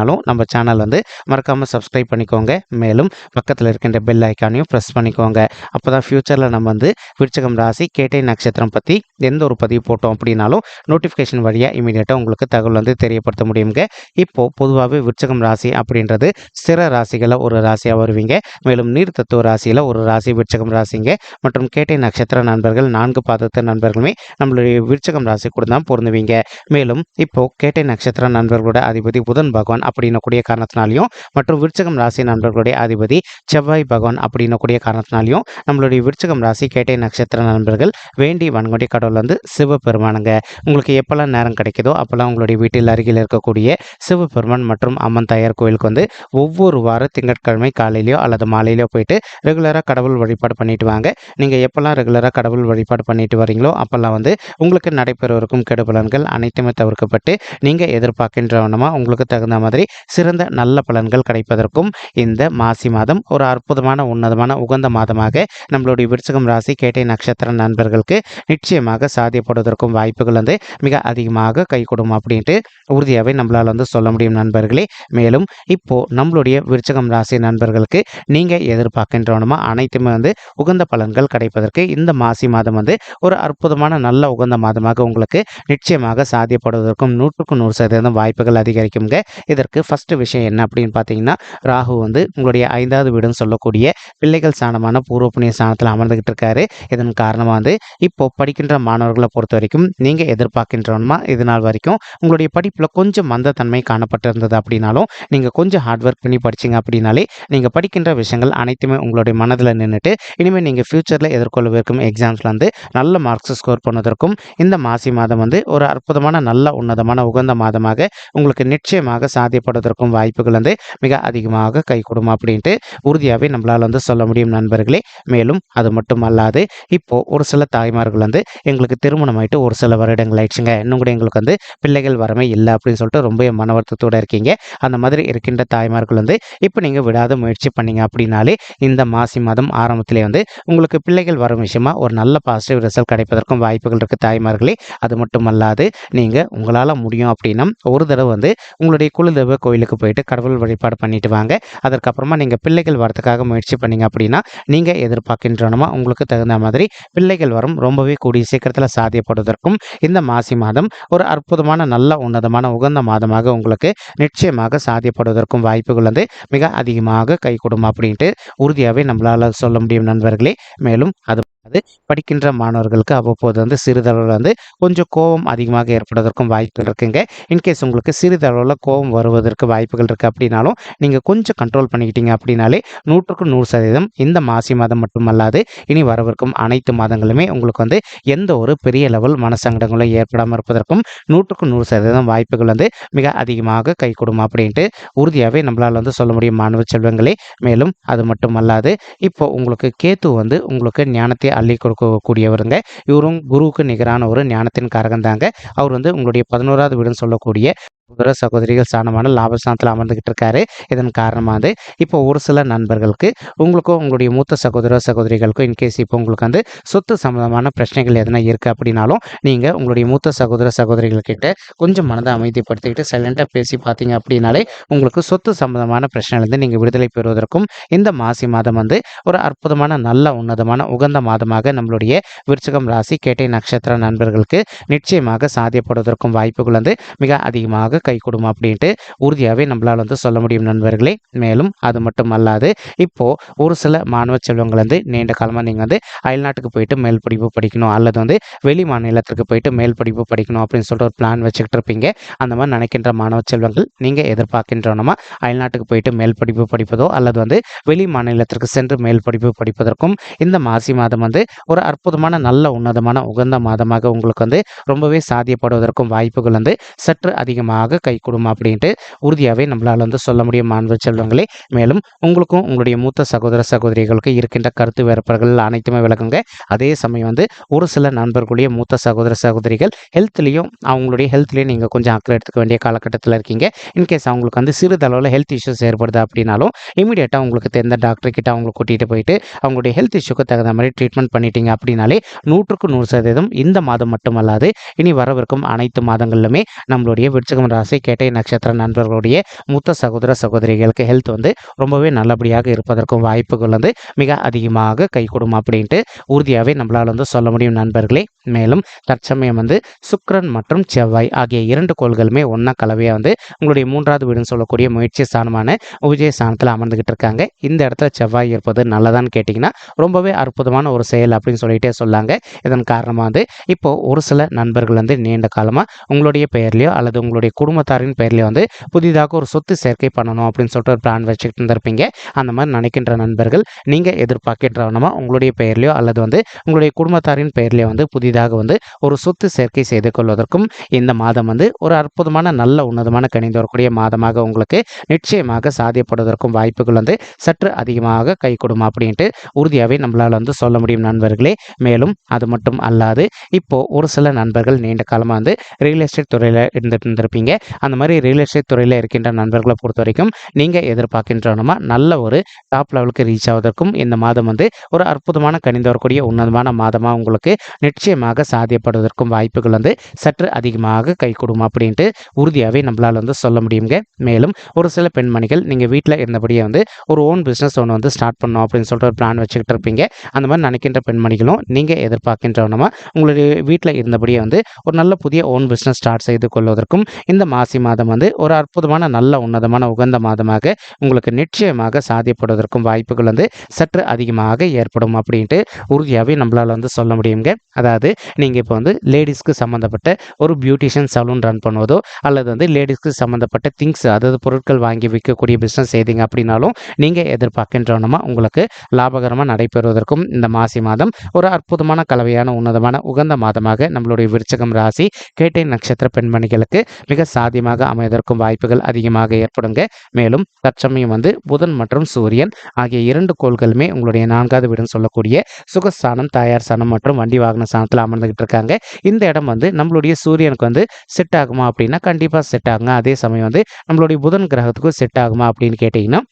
அப்படின்னாலும் நம்ம சேனல் வந்து மறக்காமல் சப்ஸ்கிரைப் பண்ணிக்கோங்க. மேலும் பக்கத்தில் இருக்கின்ற பெல் ஐக்கானையும் ப்ரெஸ் பண்ணிக்கோங்க. அப்போ தான் ஃப்யூச்சரில் நம்ம வந்து விருச்சகம் ராசி கேட்டை நட்சத்திரம் பற்றி எந்த ஒரு பதிவு போட்டோம் அப்படின்னாலும் நோட்டிஃபிகேஷன் வழியாக இமீடியட்டாக உங்களுக்கு தகவல் வந்து தெரியப்படுத்த முடியுங்க. இப்போது பொதுவாகவே விருச்சகம் ராசி அப்படின்றது சிற ராசிகளில் ஒரு ராசியாக வருவீங்க. மேலும் நீர் தத்துவ ராசியில் ஒரு ராசி விருச்சகம் ராசிங்க. மற்றும் கேட்டை நட்சத்திர நண்பர்கள் நான்கு பாதத்த நண்பர்களுமே நம்மளுடைய விருச்சகம் ராசி கூட தான் பொருந்துவீங்க. மேலும் இப்போ கேட்டை நட்சத்திர நண்பர்களோட அதிபதி புதன் பகவான் அப்படின்னக்கூடிய காரணத்தினாலையும் மற்றும் விருச்சகம் ராசி நண்பர்களுடைய அதிபதி செவ்வாய் பகவான் அப்படின்னக்கூடிய காரணத்தினாலையும் நம்மளுடைய விருச்சகம் ராசி கேட்டை நட்சத்திர நண்பர்கள் வேண்டி வன்கொண்டி கடவுள் வந்து சிவபெருமானுங்க. உங்களுக்கு எப்போல்லாம் நேரம் கிடைக்குதோ அப்போல்லாம் உங்களுடைய வீட்டில் அருகில் இருக்கக்கூடிய சிவபெருமான் மற்றும் அம்மன் தாயார் கோயிலுக்கு வந்து ஒவ்வொரு வார திங்கட்கிழமை காலையிலையோ அல்லது மாலையிலையோ போயிட்டு ரெகுலராக கடவுள் வழிபாடு பண்ணிட்டு வாங்க. நீங்கள் எப்போல்லாம் ரெகுலராக கடவுள் வழிபாடு பண்ணிட்டு வரீங்களோ அப்போல்லாம் வந்து உங்களுக்கு நடைபெறவிருக்கும் கெடுபலன்கள் அனைத்துமே தவிர்க்கப்பட்டு நீங்கள் எதிர்பார்க்கின்றவனமாக உங்களுக்கு தகுந்த மாதிரி சிறந்த நல்ல பலன்கள் கிடைப்பதற்கும் இந்த மாசி மாதம் ஒரு அற்புதமான உன்னதமான உகந்த மாதமாக நம்மளுடைய விருச்சகம் ராசி கேட்டை நட்சத்திர நண்பர்களுக்கு நிச்சயமாக சாத்தியப்படுவதற்கும் வாய்ப்புகள் வந்து மிக அதிகமாக கை கொடுக்கும் அப்படின்ட்டு உறுதியாகவே நம்மளால் வந்து சொல்ல முடியும் நண்பர்களே. மேலும் இப்போ நம்மளுடைய விருச்சகம் ராசி நண்பர்களுக்கு நீங்கள் எதிர்பார்க்கின்றவனுமா அனைத்துமே வந்து உகந்த பலன்கள் கிடைப்பதற்கு இந்த மாசி மாதம் வந்து ஒரு அற்புதமான நல்ல உகந்த மாதமாக உங்களுக்கு நிச்சயமாக சாத்தியப்படுவதற்கும் நூற்றுக்கு நூறு சதவீதம் வாய்ப்புகள் அதிகரிக்குங்க இதற்கு ஃபர்ஸ்ட் விஷயம் என்ன அப்படின்னு பார்த்தீங்கன்னா ராகு வந்து உங்களுடைய ஐந்தாவது வீடுன்னு சொல்லக்கூடிய பிள்ளைகள் ஸ்தானமான பூர்வ புண்ணிய ஸ்தானத்தில் அமர்ந்துகிட்டு இருக்காரு. இதன் காரணமாக வந்து இப்போது படிக்கின்ற மாணவர்களை பொறுத்த வரைக்கும் நீங்கள் எதிர்பார்க்கின்றவனமா இது நாள் வரைக்கும் உங்களுடைய படிப்பில் கொஞ்சம் மந்தத்தன்மை காணப்பட்டிருந்தது அப்படின்னாலும் நீங்கள் கொஞ்சம் ஹார்ட் ஒர்க் பண்ணி படிச்சீங்க அப்படின்னாலே நீங்கள் படிக்கின்ற விஷயங்கள் அனைத்துமே உங்களுடைய மனதில் நின்றுட்டு இனிமேல் நீங்கள் ஃப்யூச்சரில் எதிர்கொள்ளவிருக்கும் எக்ஸாம்ஸில் வந்து நல்ல மார்க்ஸ் ஸ்கோர் பண்ணுவதற்கும் இந்த மாசி மாதம் வந்து ஒரு அற்புதமான நல்ல உன்னதமான உகந்த மாதமாக உங்களுக்கு நிச்சயமாக சாத்தியப்படுவதற்கும் வாய்ப்புகள் வந்து மிக அதிகமாக கை கொடுக்கும் அப்படின்ட்டு உறுதியாகவே நம்மளால் வந்து சொல்ல முடியும் நண்பர்களே. மேலும் அது மட்டும் அல்லாது இப்போ ஒரு சில தாய்மார்கள் வந்து எங்களுக்கு திருமணம் ஆயிட்டு ஒரு சில வருடங்கள் ஆயிடுச்சுங்க. இன்னும் கூட எங்களுக்கு வந்து பிள்ளைகள் வரமே இல்லை அப்படின்னு சொல்லிட்டு ரொம்ப மன வருத்தத்தோடு இருக்கீங்க. அந்த மாதிரி இருக்கின்ற தாய்மார்கள் வந்து இப்போ நீங்கள் விடாத முயற்சி பண்ணீங்க அப்படின்னாலே இந்த மாசி மாதம் ஆரம்பத்திலே வந்து உங்களுக்கு பிள்ளைகள் வரும் விஷயமா ஒரு நல்ல பாசிட்டிவ் ரிசல்ட் கிடைப்பதற்கும் வாய்ப்புகள் இருக்குது தாய்மார்களே. அது மட்டும் அல்லாது நீங்கள் உங்களால் முடியும் அப்படின்னா ஒரு தடவை வந்து உங்களுடைய குலதெய்வ கோயிலுக்கு போயிட்டு கடவுள் வழிபாடு பண்ணிட்டு வாங்க. அதற்கப்புறமா நீங்கள் பிள்ளைகள் வரத்துக்காக முயற்சி பண்ணீங்க அப்படின்னா நீங்கள் எதிர்பார்க்கின்றனமா உங்களுக்கு தகுந்த மாதிரி பிள்ளைகள் வரும். ரொம்பவே கூடிய சீக்கிரத்தில் சாத்தியப்படுவதற்கும் இந்த மாசி மாதம் ஒரு அற்புதமான நல்ல உன்னதமான உகந்த மாதமாக உங்களுக்கு நிச்சயமாக சாத்தியப்படுவதற்கும் வாய்ப்புகள் வந்து மிக அதிகமாக கை கொடுக்கும் அப்படின்ட்டு உறுதியாகவே நம்மளால் சொல்ல முடியும் நண்பர்களே. மேலும் அது அது படிக்கின்ற மாணவர்களுக்கு அவ்வப்போது வந்து சிறிதளவில் வந்து கொஞ்சம் கோபம் அதிகமாக ஏற்படுவதற்கும் வாய்ப்புகள் இருக்குங்க. இன்கேஸ் உங்களுக்கு சிறிதளவில் கோபம் வருவதற்கு வாய்ப்புகள் இருக்குது அப்படின்னாலும் நீங்கள் கொஞ்சம் கண்ட்ரோல் பண்ணிக்கிட்டீங்க அப்படின்னாலே நூற்றுக்கு நூறு சதவீதம் இந்த மாசி மாதம் மட்டுமல்லாது இனி வரவிருக்கும் அனைத்து மாதங்களுமே உங்களுக்கு வந்து எந்த ஒரு பெரிய லெவல் மனசங்கடங்களும் ஏற்படாமல் இருப்பதற்கும் நூற்றுக்கு நூறு சதவீதம் வாய்ப்புகள் வந்து மிக அதிகமாக கை கொடுமா அப்படின்ட்டு உறுதியாகவே நம்மளால் வந்து சொல்ல முடியும் மாணவ செல்வங்களே. மேலும் அது மட்டும் அல்லாது இப்போ உங்களுக்கு கேத்து வந்து உங்களுக்கு ஞானத்தை அள்ளி கொடுக்கக்கூடியவருங்க இவரும் குருவுக்கு நிகரான ஒரு ஞானத்தின் காரகம் தாங்க அவர் வந்து உங்களுடைய பதினோராவது வீடுன்னு சொல்லக்கூடிய சகோதர சகோதரிகள் ஸ்தானமான லாபஸ்தானத்தில் அமர்ந்துகிட்டு இருக்காரு இதன் காரணமாக வந்து இப்போ ஒரு சில நண்பர்களுக்கு உங்களுக்கும் உங்களுடைய மூத்த சகோதர சகோதரிகளுக்கும் இன்கேஸ் இப்போ உங்களுக்கு வந்து சொத்து சம்மந்தமான பிரச்சனைகள் எதனா இருக்குது அப்படின்னாலும் நீங்கள் உங்களுடைய மூத்த சகோதர சகோதரிகள்கிட்ட கொஞ்சம் மனதை அமைதிப்படுத்திக்கிட்டு சைலண்டாக பேசி பார்த்தீங்க அப்படின்னாலே உங்களுக்கு சொத்து சம்பந்தமான பிரச்சனையிலேருந்து நீங்கள் விடுதலை பெறுவதற்கும் இந்த மாசி மாதம் வந்து ஒரு அற்புதமான நல்ல உன்னதமான உகந்த மாதமாக நம்மளுடைய விருச்சகம் ராசி கேட்டை நட்சத்திர நண்பர்களுக்கு நிச்சயமாக சாத்தியப்படுவதற்கும் வாய்ப்புகள் வந்து மிக அதிகமாக கை கொடுக்கும் அப்படின்ட்டு உறுதியாகவே நம்மளால் வந்து சொல்ல முடியும் நண்பர்களே. மேலும் அது மட்டும் அல்லாது இப்போது ஒரு சில மாணவ செல்வங்கள் வந்து நீண்ட காலமாக நீங்கள் வந்து அயல்நாட்டுக்கு போயிட்டு மேல் படிப்பு படிக்கணும் அல்லது வந்து வெளி மாநிலத்திற்கு போயிட்டு மேல் படிப்பு படிக்கணும் அப்படின்னு சொல்லிட்டு ஒரு பிளான் வச்சுக்கிட்டு இருப்பீங்க. அந்த மாதிரி நினைக்கின்ற மாணவ செல்வங்கள் நீங்கள் எதிர்பார்க்கின்றனமா அயல்நாட்டுக்கு போயிட்டு மேல் படிப்பு படிப்பதோ அல்லது வந்து வெளி மாநிலத்திற்கு சென்று மேல் படிப்பு படிப்பதற்கும் இந்த மாசி மாதம் வந்து ஒரு அற்புதமான நல்ல உன்னதமான உகந்த மாதமாக உங்களுக்கு வந்து ரொம்பவே சாத்தியப்படுவதற்கும் வாய்ப்புகள் வந்து சற்று அதிகமாக நிச்சயமாக கை கொடுமா அப்படின்ட்டு உறுதியாகவே நம்மளால் வந்து சொல்ல முடியும் மாணவ செல்வங்களே. மேலும் உங்களுக்கும் உங்களுடைய மூத்த சகோதர சகோதரிகளுக்கு இருக்கின்ற கருத்து வேறுபாடுகள் அனைத்துமே விளக்குங்க. அதே சமயம் வந்து ஒரு சில நண்பர்களுடைய மூத்த சகோதர சகோதரிகள் ஹெல்த்லேயும் அவங்களுடைய ஹெல்த்லேயும் நீங்கள் கொஞ்சம் அக்கறை எடுத்துக்க வேண்டிய காலகட்டத்தில் இருக்கீங்க. இன்கேஸ் அவங்களுக்கு வந்து சிறிதளவில் ஹெல்த் இஷ்யூஸ் ஏற்படுது அப்படின்னாலும் இமீடியட்டாக உங்களுக்கு தெரிந்த டாக்டர் கிட்ட அவங்களை கூட்டிகிட்டு போயிட்டு அவங்களுடைய ஹெல்த் இஷ்யூக்கு தகுந்த மாதிரி ட்ரீட்மெண்ட் பண்ணிட்டீங்க அப்படின்னாலே நூற்றுக்கு நூறு சதவீதம் இந்த மாதம் மட்டுமல்லாது இனி வரவிருக்கும் அனைத்து மாதங்களிலுமே நம்மளுடைய விருச்சகம் ராசி கேட்டை நட்சத்திர நண்பர்களுடைய மூத்த சகோதர சகோதரிகளுக்கு ஹெல்த் வந்து ரொம்பவே நல்லபடியாக இருப்பதற்கும் வாய்ப்புகள் வந்து மிக அதிகமாக கை கொடுக்கும் அப்படின்ட்டு உறுதியாகவே நம்மளால் வந்து சொல்ல முடியும் நண்பர்களே. மேலும் தற்சமயம் வந்து சுக்ரன் மற்றும் செவ்வாய் ஆகிய இரண்டு கோள்களுமே ஒன்றா கலவையாக வந்து உங்களுடைய மூன்றாவது வீடுன்னு சொல்லக்கூடிய முயற்சி ஸ்தானமான உஜய ஸ்தானத்தில் அமர்ந்துகிட்டு இருக்காங்க. இந்த இடத்துல செவ்வாய் இருப்பது நல்லதான்னு கேட்டிங்கன்னா ரொம்பவே அற்புதமான ஒரு செயல் அப்படின்னு சொல்லிட்டே சொல்லாங்க. இதன் காரணமாக வந்து இப்போ ஒரு சில நண்பர்கள் வந்து நீண்ட காலமாக உங்களுடைய பெயர்லையோ அல்லது உங்களுடைய குடும்பத்தாரின் பெயர்லையோ வந்து புதிதாக ஒரு சொத்து சேர்க்கை பண்ணணும் அப்படின்னு சொல்லிட்டு ஒரு பிளான் வச்சுக்கிட்டு இருந்திருப்பீங்க. அந்த மாதிரி நினைக்கின்ற நண்பர்கள் நீங்கள் எதிர்பார்க்கின்றவனமா உங்களுடைய பெயர்லையோ அல்லது வந்து உங்களுடைய குடும்பத்தாரின் பெயர்லையோ வந்து புதிதாக வந்து ஒரு சொத்து சேர்க்கை செய்து கொள்வதற்கும் இந்த மாதம் வந்து ஒரு அற்புதமான நல்ல உன்னதமான கணிந்து வரக்கூடிய மாதமாக உங்களுக்கு நிச்சயமாக சாத்தியப்படுவதற்கும் வாய்ப்புகள் வந்து சற்று அதிகமாக கை கொடுமா அப்படின்ட்டு உறுதியாகவே நம்மளால் வந்து சொல்ல முடியும் நண்பர்களே. மேலும் அது மட்டும் அல்லாது இப்போ ஒரு சில நண்பர்கள் நீண்ட காலமாக வந்து ரியல் எஸ்டேட் துறையில் இருந்துட்டு இருந்திருப்பீங்க. அந்த மாதிரி ரியல் எஸ்டேட் துறையில் இருக்கின்ற நண்பர்களை பொறுத்த வரைக்கும் நீங்கள் எதிர்பார்க்கின்றனமா நல்ல ஒரு டாப் லெவலுக்கு ரீச் ஆவதற்கும் இந்த மாதம் வந்து ஒரு அற்புதமான கணிந்து வரக்கூடிய உன்னதமான மாதமாக உங்களுக்கு நிச்சயம் நிச்சயமாக சாத்தியப்படுவதற்கும் வாய்ப்புகள் வந்து சற்று அதிகமாக கைகூடும் அப்படின்ட்டு உறுதியாகவே நம்மளால் வந்து சொல்ல முடியுங்க மேலும் ஒரு சில பெண்மணிகள் நீங்கள் வீட்டில் இருந்தபடியே வந்து ஒரு ஓன் பிஸ்னஸ் ஒன்று வந்து ஸ்டார்ட் பண்ணோம் அப்படின்னு சொல்லிட்டு ஒரு பிளான் வச்சுக்கிட்டு இருப்பீங்க. அந்த மாதிரி நினைக்கின்ற பெண்மணிகளும் நீங்கள் எதிர்பார்க்கின்றவனமா உங்களுடைய வீட்டில் இருந்தபடியே வந்து ஒரு நல்ல புதிய ஓன் பிஸ்னஸ் ஸ்டார்ட் செய்து கொள்வதற்கும் இந்த மாசி மாதம் வந்து ஒரு அற்புதமான நல்ல உன்னதமான உகந்த மாதமாக உங்களுக்கு நிச்சயமாக சாத்தியப்படுவதற்கும் வாய்ப்புகள் வந்து சற்று அதிகமாக ஏற்படும் அப்படின்ட்டு உறுதியாகவே நம்மளால் வந்து சொல்ல முடியுங்க அதாவது நீங்கள் இப்போ வந்து லேடிஸ்க்கு சம்மந்தப்பட்ட ஒரு பியூட்டிஷியன் சலூன் ரன் பண்ணுவதோ அல்லது வந்து லேடிஸ்க்கு சம்மந்தப்பட்ட திங்ஸ் அதாவது பொருட்கள் வாங்கி விற்கக்கூடிய பிஸ்னஸ் செய்தீங்க அப்படின்னாலும் நீங்கள் எதிர்பார்க்கின்றவனமாக உங்களுக்கு லாபகரமாக நடைபெறுவதற்கும் இந்த மாசி மாதம் ஒரு அற்புதமான கலவையான உன்னதமான உகந்த மாதமாக நம்மளுடைய விருச்சகம் ராசி கேட்டை நட்சத்திர பெண்மணிகளுக்கு மிக சாத்தியமாக அமைவதற்கும் வாய்ப்புகள் அதிகமாக ஏற்படுங்க. மேலும் தற்சமயம் வந்து புதன் மற்றும் சூரியன் ஆகிய இரண்டு கோள்களுமே உங்களுடைய நான்காவது வீடுன்னு சொல்லக்கூடிய சுகஸ்தானம் தாயார் ஸ்தானம் மற்றும் வண்டி வாகன ஸ்தானத்தில் அமர்ந்துகிட்டு இருக்காங்க இந்த இடம் வந்து நம்மளுடைய சூரியனுக்கு வந்து செட் ஆகுமா அப்படின்னா கண்டிப்பாக செட் ஆகுங்க. அதே சமயம் வந்து நம்மளுடைய புதன் கிரகத்துக்கும் செட் ஆகுமா அப்படின்னு கேட்டிங்கன்னா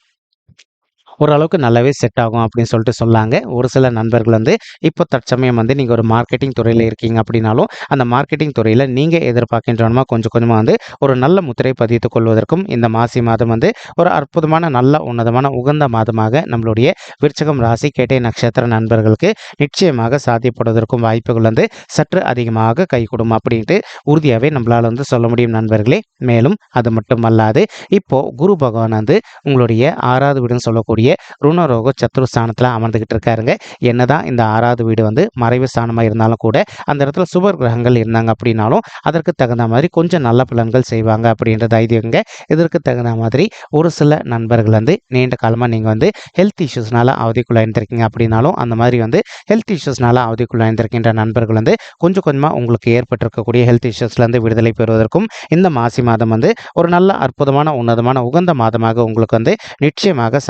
ஓரளவுக்கு நல்லாவே செட் ஆகும் அப்படின்னு சொல்லிட்டு சொல்லாங்க ஒரு சில நண்பர்கள் வந்து இப்போ தற்சமயம் வந்து நீங்கள் ஒரு மார்க்கெட்டிங் துறையில் இருக்கீங்க அப்படின்னாலும் அந்த மார்க்கெட்டிங் துறையில் நீங்கள் எதிர்பார்க்கின்றனமா கொஞ்சம் கொஞ்சமாக வந்து ஒரு நல்ல முத்திரை பதித்துக் கொள்வதற்கும் இந்த மாசி மாதம் வந்து ஒரு அற்புதமான நல்ல உன்னதமான உகந்த மாதமாக நம்மளுடைய விருச்சகம் ராசி கேட்டை நட்சத்திர நண்பர்களுக்கு நிச்சயமாக சாத்தியப்படுவதற்கும் வாய்ப்புகள் வந்து சற்று அதிகமாக கைகூடும் அப்படின்ட்டு உறுதியாகவே நம்மளால் வந்து சொல்ல முடியும் நண்பர்களே. மேலும் அது மட்டும் அல்லாது இப்போ குரு பகவான் வந்து உங்களுடைய ஆறாவது வீடுன்னு சொல்லக்கூடிய ருணரோக சத்ரு ஸ்தானத்தில் அமர்ந்துகிட்டு இருக்காருங்க என்னதான் இந்த ஆறாவது வீடு வந்து மறைவு ஸ்தானமாக இருந்தாலும் கூட அந்த இடத்துல சுபர் கிரகங்கள் இருந்தாங்க அப்படின்னாலும் அதற்கு தகுந்த மாதிரி கொஞ்சம் நல்ல பலன்கள் செய்வாங்க அப்படின்றது ஐதீகங்க இதற்கு தகுந்த மாதிரி ஒரு சில நண்பர்கள் வந்து நீண்ட காலமாக நீங்கள் வந்து ஹெல்த் இஷ்யூஸ்னால அவதிக்குள்ளாயிருந்திருக்கீங்க அப்படின்னாலும் அந்த மாதிரி வந்து ஹெல்த் இஷ்யூஸ்னால அவதிக்குள்ளாயிருந்திருக்கின்ற நண்பர்கள் வந்து கொஞ்சம் கொஞ்சமாக உங்களுக்கு ஏற்பட்டிருக்கக்கூடிய ஹெல்த் இஷ்யூஸ்லேருந்து விடுதலை பெறுவதற்கும் இந்த மாசி மாதம் வந்து ஒரு நல்ல அற்புதமான உன்னதமான உகந்த மாதமாக உங்களுக்கு வந்து நிச்சயமாக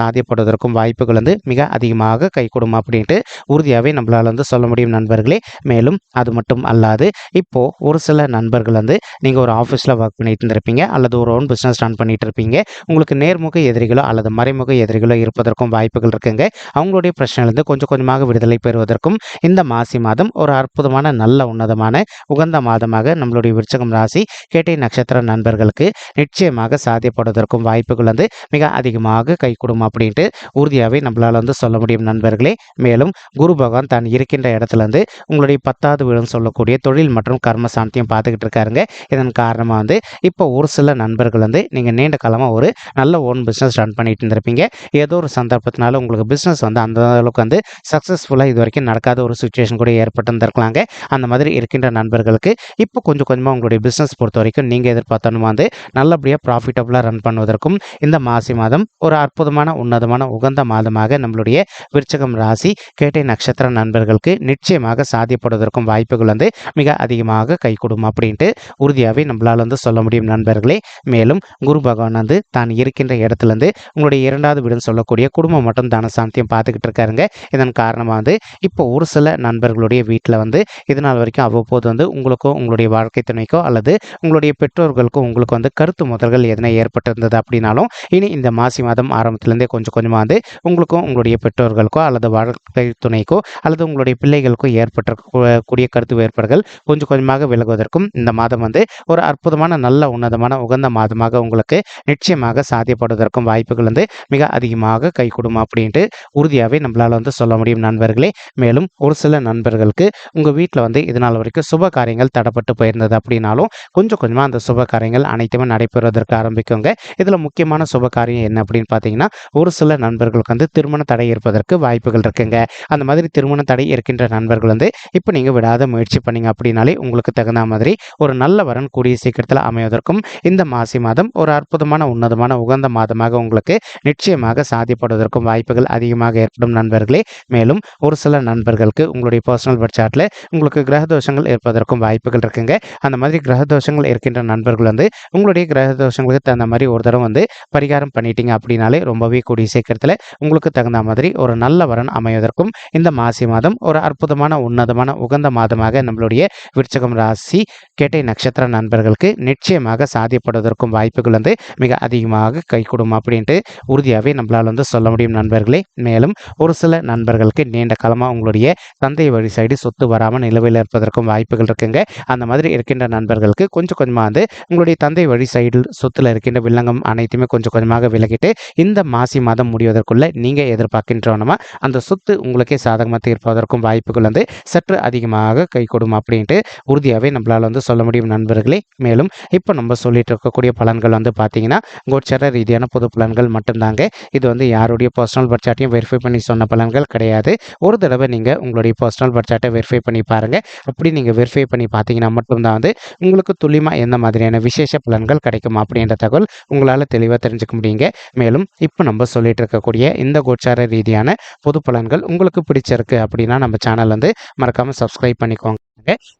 சாத்தியப்படுவதற்கும் வாய்ப்புகள் வந்து மிக அதிகமாக கை அப்படின்ட்டு உறுதியாகவே நம்மளால் வந்து சொல்ல முடியும் நண்பர்களே. மேலும் அது மட்டும் அல்லாது இப்போது ஒரு சில நண்பர்கள் வந்து நீங்கள் ஒரு ஆஃபீஸில் ஒர்க் பண்ணிட்டு இருந்திருப்பீங்க அல்லது ஒரு ஓன் பிஸ்னஸ் ரன் பண்ணிட்டு இருப்பீங்க. உங்களுக்கு நேர்முக எதிரிகளோ அல்லது மறைமுக எதிரிகளோ இருப்பதற்கும் வாய்ப்புகள் இருக்குங்க. அவங்களுடைய பிரச்சனையிலிருந்து கொஞ்சம் கொஞ்சமாக விடுதலை பெறுவதற்கும் இந்த மாசி மாதம் ஒரு அற்புதமான நல்ல உன்னதமான உகந்த மாதமாக நம்மளுடைய விருச்சகம் ராசி கேட்டை நட்சத்திர நண்பர்களுக்கு நிச்சயமாக சாத்தியப்படுவதற்கும் வாய்ப்புகள் வந்து மிக அதிகமாக கை அப்படின்ட்டு உறுதியாகவே நம்மளால் வந்து சொல்ல முடியும் நண்பர்களே. மேலும் குரு பகவான் தான் இருக்கின்ற இடத்துல இருந்து உங்களுடைய பத்தாவது வீடுன்னு சொல்லக்கூடிய தொழில் மற்றும் கர்ம சாந்தியம் பார்த்துக்கிட்டு இருக்காருங்க. இதன் காரணமாக வந்து இப்போ ஒரு சில நண்பர்கள் வந்து நீங்கள் நீண்ட காலமாக ஒரு நல்ல ஓன் பிஸ்னஸ் ரன் பண்ணிட்டு இருந்திருப்பீங்க. ஏதோ ஒரு சந்தர்ப்பத்தினால உங்களுக்கு பிஸ்னஸ் வந்து அந்த அளவுக்கு வந்து சக்ஸஸ்ஃபுல்லாக இது வரைக்கும் நடக்காத ஒரு சுச்சுவேஷன் கூட ஏற்பட்டு இருந்திருக்கலாங்க அந்த மாதிரி இருக்கின்ற நண்பர்களுக்கு இப்போ கொஞ்சம் கொஞ்சமாக உங்களுடைய பிஸ்னஸ் பொறுத்த வரைக்கும் நீங்கள் எதிர்பார்த்தனும் வந்து நல்லபடியாக ப்ராஃபிட்டபுளாக ரன் பண்ணுவதற்கும் இந்த மாசி மாதம் ஒரு அற்புதமான உன்னதமான உகந்த மாதமாக நம்மளுடைய விருச்சகம் ராசி கேட்டை நட்சத்திர நண்பர்களுக்கு நிச்சயமாக சாத்தியப்படுவதற்கும் வாய்ப்புகள் வந்து மிக அதிகமாக கை கொடுக்கும் அப்படின்ட்டு உறுதியாகவே நம்மளால் வந்து சொல்ல முடியும் நண்பர்களே. மேலும் குரு பகவான் வந்து தான் இருக்கின்ற இடத்துலேருந்து உங்களுடைய இரண்டாவது வீடுன்னு சொல்லக்கூடிய குடும்பம் மட்டும் தான சாந்தியம் பார்த்துக்கிட்டு இருக்காருங்க. இதன் காரணமாக வந்து இப்போ ஒரு சில நண்பர்களுடைய வீட்டில் வந்து இதனால் வரைக்கும் அவ்வப்போது வந்து உங்களுக்கோ உங்களுடைய வாழ்க்கை துணைக்கோ அல்லது உங்களுடைய பெற்றோர்களுக்கோ உங்களுக்கு வந்து கருத்து முதல்கள் எதனா ஏற்பட்டிருந்தது அப்படின்னாலும் இனி இந்த மாசி மாதம் ஆரம்பத்துலேருந்தே கொஞ்சம் கொஞ்சமாக வந்து உங்களுக்கும் உங்களுடைய பெற்றோர்களுக்கோ அல்லது வாழ்க்கை துணைக்கோ அல்லது உங்களுடைய பிள்ளைகளுக்கோ ஏற்பட்டிருக்கக்கூடிய கருத்து வேறுபாடுகள் கொஞ்சம் கொஞ்சமாக விலகுவதற்கும் இந்த மாதம் வந்து ஒரு அற்புதமான நல்ல உன்னதமான உகந்த மாதமாக உங்களுக்கு நிச்சயமாக சாத்தியப்படுவதற்கும் வாய்ப்புகள் வந்து மிக அதிகமாக கை கொடுமா அப்படின்ட்டு உறுதியாகவே நம்மளால் வந்து சொல்ல முடியும் நண்பர்களே. மேலும் ஒரு சில நண்பர்களுக்கு உங்கள் வீட்டில் வந்து இதனால் வரைக்கும் சுப காரியங்கள் தடப்பட்டு போயிருந்தது அப்படின்னாலும் கொஞ்சம் கொஞ்சமாக அந்த சுப காரியங்கள் அனைத்துமே நடைபெறுவதற்கு ஆரம்பிக்குங்க. இதில் முக்கியமான சுப காரியம் என்ன அப்படின்னு பார்த்தீங்கன்னா ஒரு சில நண்பர்களுக்கு வந்து திருமண தடை இருப்பதற்கு வாய்ப்புகள் இருக்குங்க. அந்த மாதிரி திருமண தடை இருக்கின்ற நண்பர்கள் வந்து இப்போ நீங்கள் விடாத முயற்சி பண்ணீங்க அப்படின்னாலே உங்களுக்கு தகுந்த மாதிரி ஒரு நல்ல வரன் கூடிய சீக்கிரத்தில் அமைவதற்கும் இந்த மாசி மாதம் ஒரு அற்புதமான உன்னதமான உகந்த மாதமாக உங்களுக்கு நிச்சயமாக சாதிப்படுவதற்கும் வாய்ப்புகள் அதிகமாக ஏற்படும் நண்பர்களே. மேலும் ஒரு சில நண்பர்களுக்கு உங்களுடைய பர்சனல் பட்சாட்டில் உங்களுக்கு கிரக தோஷங்கள் இருப்பதற்கும் வாய்ப்புகள் இருக்குங்க. அந்த மாதிரி கிரக தோஷங்கள் இருக்கின்ற நண்பர்கள் வந்து உங்களுடைய கிரக தோஷங்களுக்கு தகுந்த மாதிரி ஒரு தடவை வந்து பரிகாரம் பண்ணிட்டீங்க அப்படின்னாலே ரொம்பவே கூடிய சீக்கிரத்தில் உங்களுக்கு தகுந்த மாதிரி ஒரு நல்ல வரன் அமைவதற்கும் இந்த மாசி மாதம் ஒரு அற்புதமான உன்னதமான உகந்த மாதமாக நம்மளுடைய விருச்சகம் ராசி கேட்டை நட்சத்திர நண்பர்களுக்கு நிச்சயமாக சாதியப்படுவதற்கும் வாய்ப்புகள் வந்து மிக அதிகமாக கைகூடும் அப்படின்ட்டு உறுதியாகவே நம்மளால் வந்து சொல்ல முடியும் நண்பர்களே. மேலும் ஒரு சில நண்பர்களுக்கு நீண்ட காலமாக உங்களுடைய தந்தை வழி சைடு சொத்து வராமல் நிலுவையில் இருப்பதற்கும் வாய்ப்புகள் இருக்குங்க. அந்த மாதிரி இருக்கின்ற நண்பர்களுக்கு கொஞ்சம் கொஞ்சமாக வந்து உங்களுடைய தந்தை வழி சைடு சொத்தில் இருக்கின்ற வில்லங்கம் அனைத்துமே கொஞ்சம் கொஞ்சமாக விலகிட்டு இந்த மாசி மாதம் முடிவதற்குள்ள நீங்கள் எதிர்பார்க்கின்றவனமா அந்த சொத்து உங்களுக்கே சாதகமாக தீர்ப்பதற்கும் வாய்ப்புகள் வந்து சற்று அதிகமாக கை கொடுக்கும் அப்படின்ட்டு உறுதியாகவே நம்மளால் வந்து சொல்ல முடியும் நண்பர்களே. மேலும் இப்போ நம்ம சொல்லிட்டு இருக்கக்கூடிய பலன்கள் வந்து பார்த்தீங்கன்னா கோச்சர ரீதியான பொது பலன்கள் மட்டும்தாங்க. இது வந்து யாருடைய பர்சனல் பட்ஜெட்டையும் வெரிஃபை பண்ணி சொன்ன பலன்கள் கிடையாது. ஒரு தடவை நீங்கள் உங்களுடைய பர்சனல் பட்ஜெட்டை வெரிஃபை பண்ணி பாருங்கள் அப்படி நீங்கள் வெரிஃபை பண்ணி பார்த்தீங்கன்னா மட்டும்தான் வந்து உங்களுக்கு துல்லியமாக எந்த மாதிரியான விசேஷ பலன்கள் கிடைக்கும் அப்படின்ற தகவல் உங்களால் தெளிவாக தெரிஞ்சுக்க முடியுங்க. மேலும் இப்போ நம்ம சொல்லிட்டு இருக்கக்கூடிய இந்த கோச்சார ரீதியான பொது பலன்கள் உங்களுக்கு பிடிச்சிருக்கு அப்படின்னா நம்ம சேனல் வந்து மறக்காமல் சப்ஸ்கிரைப் பண்ணிக்கோங்க.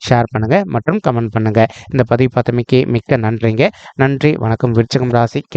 ஷேர் பண்ணுங்கள் மற்றும் கமெண்ட் பண்ணுங்கள் இந்த பதிவு பார்த்தமைக்கு மிக்க நன்றிங்க. நன்றி வணக்கம். விருச்சகம் ராசி கே